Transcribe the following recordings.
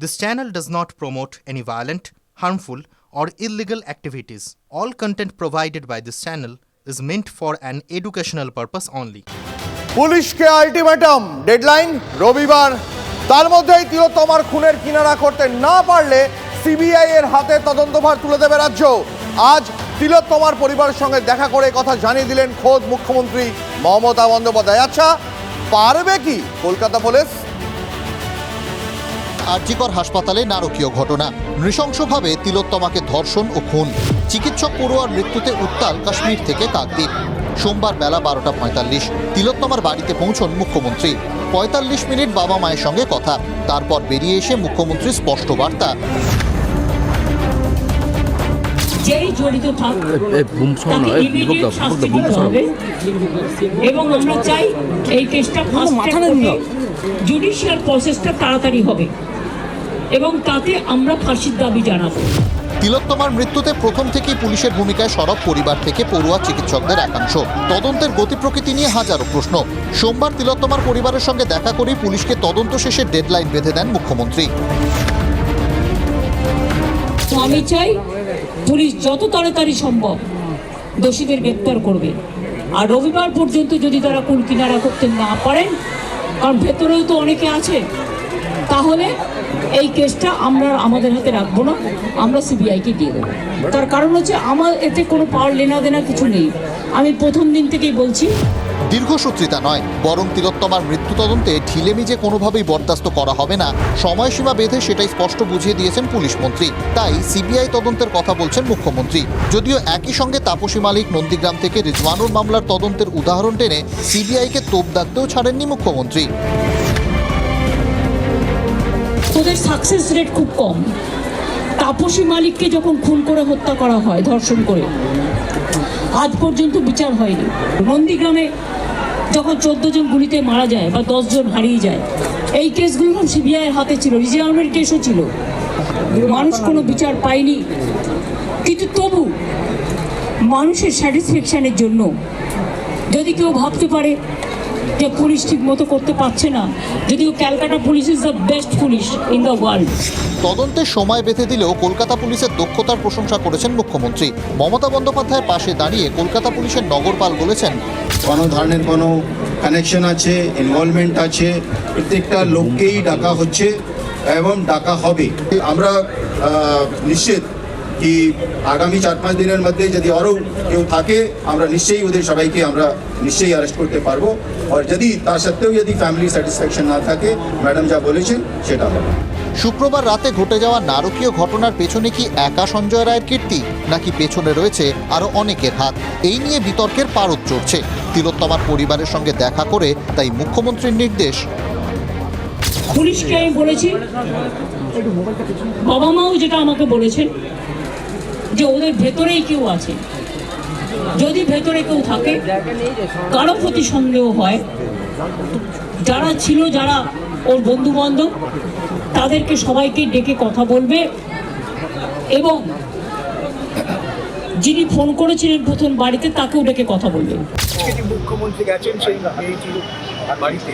This channel does not promote any violent, harmful, or illegal activities. All content provided by this channel is meant for an educational purpose only. পুলিশকে ultimatum deadline রবিবার তার মধ্যেই তিলোত্তমার খুনের কিনারা করতে না পারলে সিবিআই এর হাতে তদন্তভার তুলে দেবে রাজ্য আজ তিলোত্তমার পরিবারের সঙ্গে দেখা করে কথা জানিয়ে দিলেন খোদ মুখ্যমন্ত্রী মমতা বন্দ্যোপাধ্যায় আচ্ছা পারবে কি কলকাতা পুলিশ আরজিকর হাসপাতালে নারকীয় ঘটনা। নৃশংসভাবে তিলোত্তমাকে ধর্ষণ ও খুন। চিকিৎসক পড়ুয়ার মৃত্যুতে উত্তাল কাশ্মীর থেকে কাকদ্বীপ। সোমবার বেলা বারোটা পঁয়তাল্লিশ তিলোত্তমার বাড়িতে পৌঁছন মুখ্যমন্ত্রী। পঁয়তাল্লিশ মিনিট বাবা মায়ের সঙ্গে কথা। তারপর বেরিয়ে এসে মুখ্যমন্ত্রী স্পষ্ট বার্তা। যেই জড়িত থাক এবং আমরা চাই এই কেসটা জুডিশিয়াল প্রসেসটা তাড়াতাড়ি হবে। এবং তাতে আমরা ফাঁসির দাবি জানাব। তিলোত্তমার মৃত্যুতে প্রথম থেকেই পুলিশের ভূমিকায় সরব পরিবার থেকে পড়ুয়া চিকিৎসকদের একাংশ। তদন্তের গতি প্রকৃতি নিয়ে হাজারো প্রশ্ন। সোমবার তিলোত্তমার পরিবারের সঙ্গে দেখা করেই পুলিশকে তদন্ত শেষে ডেডলাইন বেঁধে দেন মুখ্যমন্ত্রী। আমি চাই পুলিশ যত তাড়াতাড়ি সম্ভব দোষীদের গ্রেপ্তার করবে। আর রবিবার পর্যন্ত যদি তারা কুল কিনারা করতে না পারেন, কারণ ভেতরেও তো অনেকে আছে তাহলে এই কেসটা আমরা আমাদের হাতে রাখব না, আমরা সিবিআইকে দিয়ে দেবো। তার কারণ হচ্ছে আমার এতে কোনো পাওয়ার লেনা দেনা কিছু নেই। আমি প্রথম দিন থেকেই বলছি। দীর্ঘসূত্রিতা নয়, বরং তিলোত্তমার মৃত্যু তদন্তে ঢিলেমিজে কোনোভাবেই বরদাস্ত করা হবে না, সময়সীমা বেঁধে সেটাই স্পষ্ট বুঝিয়ে দিয়েছেন পুলিশ মন্ত্রী। তাই সিবিআই তদন্তের কথা বলছেন মুখ্যমন্ত্রী। যদিও একই সঙ্গে তাপসী মালিক নন্দীগ্রাম থেকে রিজওয়ানুর মামলার তদন্তের উদাহরণ টেনে সিবিআইকে তোপ দাগতেও ছাড়েননি মুখ্যমন্ত্রী। ওদের সাকসেস রেট খুব কম। তাপসী মালিককে যখন খুন করে হত্যা করা হয়, ধর্ষণ করে, আজ পর্যন্ত বিচার হয়নি। নন্দীগ্রামে যখন চোদ্দ জন গুলিতে মারা যায় বা জন হারিয়ে যায়, এই কেসগুলো সিবিআই এর হাতে ছিল রিজার্ভের কেসও ছিল। মানুষ কোনো বিচার পায়নি। কিন্তু তবু মানুষের স্যাটিসফ্যাকশানের জন্য যদি কেউ ভাবতে পারে যে পুলিশ ঠিক মতো করতে পারছে না। যদিও Calcutta police is the best police in the world তদন্তের সময় বেঁধে দিলেও কলকাতা পুলিশের দক্ষতার প্রশংসা করেছেন মুখ্যমন্ত্রী। মমতা বন্দ্যোপাধ্যায়ের পাশে দাঁড়িয়ে কলকাতা পুলিশের নগরপাল বলেছেন কোনো ধরনের কোনো কানেকশন আছে ইনভলভমেন্ট আছে প্রত্যেকটা লোককেই ডাকা হচ্ছে এবং ডাকা হবে। আমরা নিশ্চিত কি আগামী চার পাঁচ দিনের মধ্যে যদি আরও কেউ থাকে আমরা নিশ্চয়ই ওদের সবাইকে আমরা নিশ্চয়ই অ্যারেস্ট করতে পারব। আর যদি তা সত্ত্বেও যদি ফ্যামিলি স্যাটিসফ্যাকশন না থাকে ম্যাডাম যা বলেছেন সেটা হবে। শুক্রবার রাতে ঘটে যাওয়া নারকীয় ঘটনার পেছনে কি একা সঞ্জয় রায়ের কীর্তি নাকি পেছনে রয়েছে আরও অনেকের হাত? এই নিয়ে বিতর্কের পারদ চড়ছে। তিলোত্তমার পরিবারের সঙ্গে দেখা করে তাই মুখ্যমন্ত্রীর নির্দেশ। পুলিশকে আমি বলেছি বাবা মাও যেটা আমাকে বলেছেন যে ওদের ভেতরেই কেউ আছে। যদি ভেতরে কেউ থাকে, কারও প্রতি সন্দেহ হয়, যারা ছিল, যারা ওর বন্ধু বান্ধব তাদেরকে সবাইকে ডেকে কথা বলবে এবং যিনি ফোন করেছিলেন প্রথম বাড়িতে, তাকেও ডেকে কথা বলবে। মুখ্যমন্ত্রী গেছেন সেই বাড়িতে?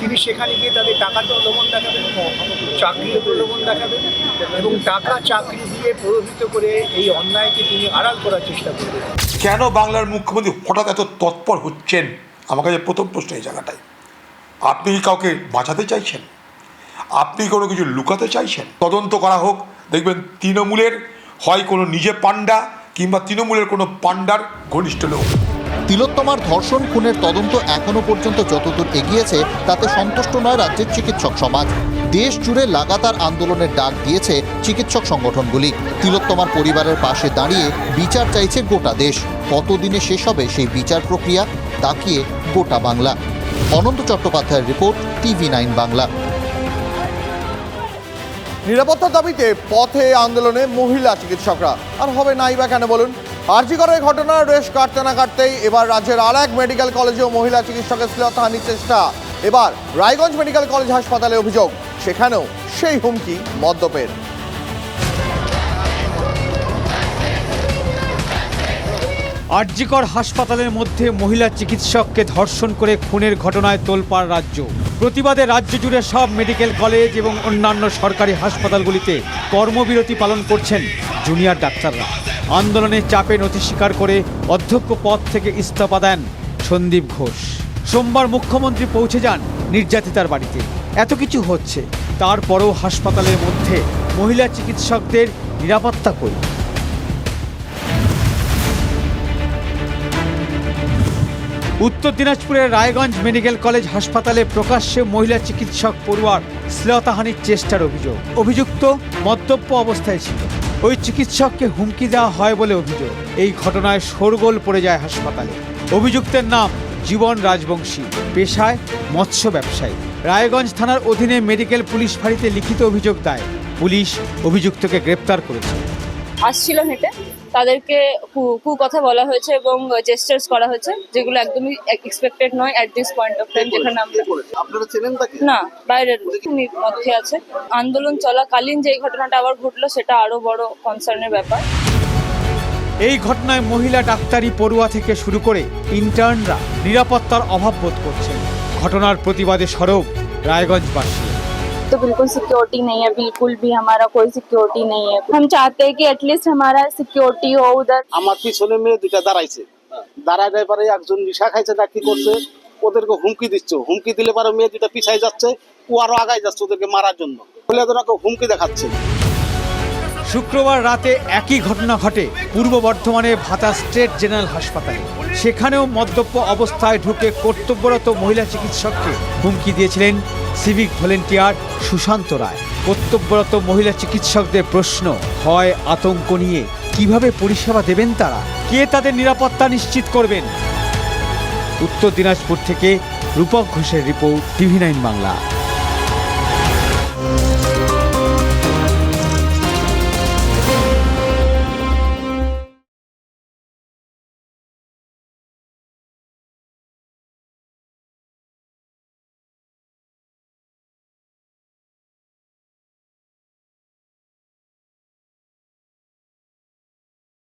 তিনি সেখানে গিয়ে তাদের টাকার প্রলোভন দেখাবেন, চাকরির প্রলোভন দেখাবেন এবং টাকা চাকরি দিয়ে প্রলোভিত করে এই অন্যায়কে তিনি আড়াল করার চেষ্টা করবেন। কেন বাংলার মুখ্যমন্ত্রী হঠাৎ এত তৎপর হচ্ছেন? আমার কাছে প্রথম প্রশ্ন এই জায়গাটায়। আপনি কি কাউকে বাঁচাতে চাইছেন? আপনি কোনো কিছু লুকাতে চাইছেন? তদন্ত করা হোক, দেখবেন তৃণমূলের হয় কোনো নিজে পাণ্ডা কিংবা তৃণমূলের কোনো পাণ্ডার ঘনিষ্ঠ লোক। তিলোত্তমার ধর্ষণ খুনের তদন্ত এখনও পর্যন্ত যতদূর এগিয়েছে, তাতে সন্তুষ্ট নয় রাজ্যের চিকিৎসক সমাজ। দেশ জুড়ে লাগাতার আন্দোলনের ডাক দিয়েছে চিকিৎসক সংগঠনগুলি। তিলোত্তমার পরিবারের পাশে দাঁড়িয়ে বিচার চাইছে গোটা দেশ। কতদিনে শেষ হবে সেই বিচার প্রক্রিয়া? তাকিয়ে গোটা বাংলা। অনন্ত চট্টোপাধ্যায়ের রিপোর্ট, টিভি নাইন বাংলা। নিরাপত্তার দাবিতে পথে আন্দোলনে মহিলা চিকিৎসকরা। আর হবে নাই বা কেন বলুন? আরজি করে ঘটনার রেশ কাটতে না কাটতেই এবার রাজ্যের আর এক মেডিকেল কলেজেও মহিলা চিকিৎসকের শ্লীলতাহানির চেষ্টা এবার রায়গঞ্জ মেডিকেল কলেজ হাসপাতালে অভিযোগ, সেখানেও সেই হুমকি মদ্যপের। আরজিকর হাসপাতালের মধ্যে মহিলা চিকিৎসককে ধর্ষণ করে খুনের ঘটনায় তোলপাড় রাজ্য। প্রতিবাদে রাজ্য জুড়ে সব মেডিকেল কলেজ এবং অন্যান্য সরকারি হাসপাতালগুলিতে কর্মবিরতি পালন করছেন জুনিয়র ডাক্তাররা। আন্দোলনের চাপে নথি স্বীকার করে অধ্যক্ষ পদ থেকে ইস্তফা দেন সন্দীপ ঘোষ। সোমবার মুখ্যমন্ত্রী পৌঁছে যান নির্যাতিতার বাড়িতে। এত কিছু হচ্ছে, তারপরও হাসপাতালের মধ্যে মহিলা চিকিৎসকদের নিরাপত্তা কই? উত্তর দিনাজপুরের রায়গঞ্জ মেডিকেল কলেজ হাসপাতালে প্রকাশ্যে মহিলা চিকিৎসক পড়ুয়ার শ্লীলতাহানির চেষ্টার অভিযোগ। অভিযুক্ত মদ্যপ্য অবস্থায় ছিল। ওই চিকিৎসককে হুমকি দেওয়া হয় বলে অভিযোগ। এই ঘটনায় শোরগোল পড়ে যায় হাসপাতালে। অভিযুক্তের নাম জীবন রাজবংশী। পেশায় মৎস্য ব্যবসায়ী। রায়গঞ্জ থানার অধীনে মেডিকেল পুলিশ ফাঁড়িতে লিখিত অভিযোগ দেয় পুলিশ অভিযুক্তকে গ্রেপ্তার করেছে। আসছিল হেঁটে। তাদেরকে কু- কু কথা বলা হয়েছে এবং জেস্টার্স করা হয়েছে যেগুলো একদমই এক্সপেক্টেড নয় at this point of time যেখানে আমরা না বাইরের। মধ্যে আছে। আন্দোলন চলাকালীন যে ঘটনাটা আবার ঘটলো সেটা আরও বড় কনসার্নের ব্যাপার। এই ঘটনায় মহিলা ডাক্তারি পড়ুয়া থেকে শুরু করে ইন্টার্নরা নিরাপত্তার অভাব বোধ করছেন। ঘটনার প্রতিবাদে সরব রায়গঞ্জবাসী। तो बिल्कुल सिक्योरिटी नहीं है बिल्कुल भी हमारा कोई सिक्योरिटी नहीं है हम चाहते हैं कि एटलीस्ट हमारा सिक्योरिटी हो उधर আমার পিছনে মেয়ে দুইটা দাঁড়াইছে দাঁড়ায় দেয় পরে একজন নিশা খাইছে না কি করছে ওদেরকে হুমকি দিচ্ছে হুমকি দিলে পরে মেয়ে দুটা পিছাই যাচ্ছে ও আরো আগায় যাচ্ছে ওদেরকে মারার জন্য বলে ওদেরকে হুমকি দেখাচ্ছে শুক্রবার রাতে একই ঘটনা ঘটে পূর্ব বর্ধমানের ভাতা স্টেট জেনারেল হাসপাতালে। সেখানেও মদ্যপ অবস্থায় ঢুকে কর্তব্যরত মহিলা চিকিৎসককে হুমকি দিয়েছিলেন সিভিক ভলেন্টিয়ার সুশান্ত রায়। কর্তব্যরত মহিলা চিকিৎসকদের প্রশ্ন হয় আতঙ্ক নিয়ে কীভাবে পরিষেবা দেবেন তারা? কে তাদের নিরাপত্তা নিশ্চিত করবেন? উত্তর দিনাজপুর থেকে রূপক ঘোষের রিপোর্ট টিভি নাইন বাংলা।